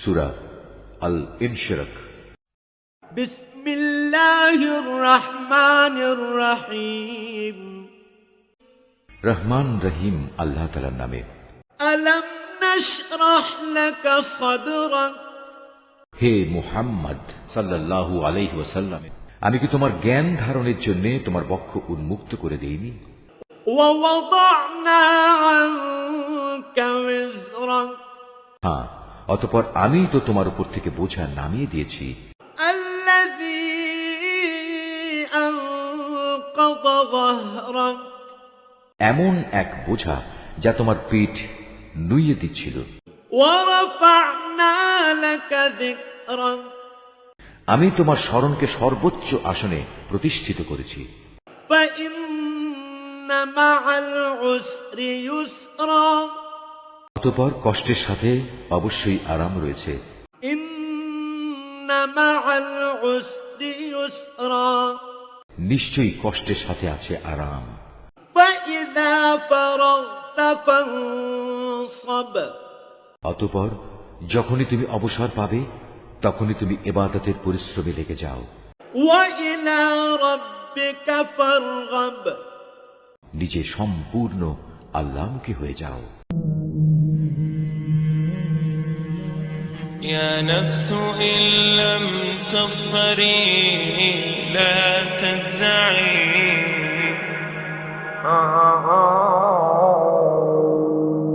সুরা আল ইনশিরক بسم الله الرحمن الرحيم রহমান রহিম আল্লাহ তালার নামে ألم نشرح لك صدرك হে মুহাম্মদ সাল্লাল্লাহু আলাইহি ওয়াসাল্লাম আমি কি তোমার জ্ঞান ধারণের জন্য তোমার বক্ষ উন্মুক্ত করে দেইনি ووضعنا عنك وزرك হ্যাঁ অতপর আমি তো তোমার উপর থেকে বোঝা নামিয়ে দিয়েছি الذي أنقض ظهرك এমন এক বোঝা যা তোমার পিঠ নুইয়ে দিচ্ছিল ورفعنا لك ذكرك আমি তোমার স্মরণকে সর্বোচ্চ আসনে প্রতিষ্ঠিত করেছি فإن مع العسر يسرا অতপর কষ্টের সাথে অবশ্যই আরাম রয়েছে। নিশ্চয়ই কষ্টের সাথে আছে আরাম। অতপর যখনই তুমি অবসর পাবে তখনই তুমি এবাদতের পরিশ্রমে লেগে যাও। নিজে সম্পূর্ণ আল্লাহমুখী হয়ে যাও। يا نفس إن لم تظفري لا تجزعي.